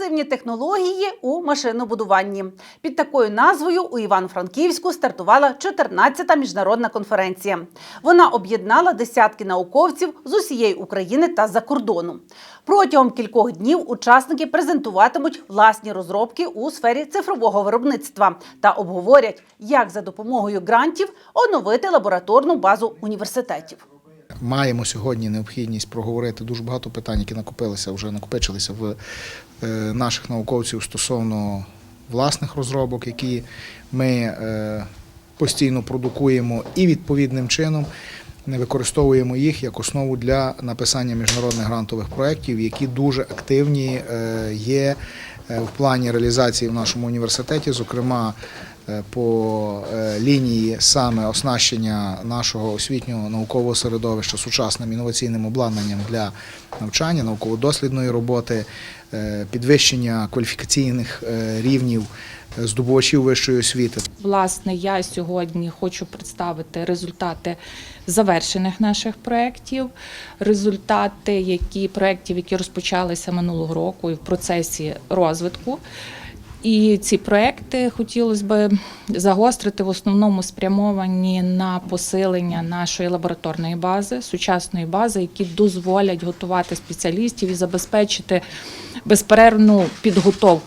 Прогресивні технології у машинобудуванні. Під такою назвою у Івано-Франківську стартувала 14-та міжнародна конференція. Вона об'єднала десятки науковців з усієї України та за кордону. Протягом кількох днів учасники презентуватимуть власні розробки у сфері цифрового виробництва та обговорять, як за допомогою грантів оновити лабораторну базу університетів. Маємо сьогодні необхідність проговорити дуже багато питань, які накопилися, вже накопичилися в е, наших науковців стосовно власних розробок, які ми е, постійно продукуємо і відповідним чином не використовуємо їх як основу для написання міжнародних грантових проєктів, які дуже активні е, є в плані реалізації в нашому університеті, зокрема по е, лінії саме оснащення нашого освітнього наукового середовища сучасним інноваційним обладнанням для навчання, науково-дослідної роботи, е, підвищення кваліфікаційних е, рівнів е, здобувачів вищої освіти. Власне, я сьогодні хочу представити результати завершених наших проєктів, результати які проєктів, які розпочалися минулого року і в процесі розвитку. І ці проекти хотілося б загострити в основному спрямовані на посилення нашої лабораторної бази, сучасної бази, які дозволять готувати спеціалістів і забезпечити безперервну підготовку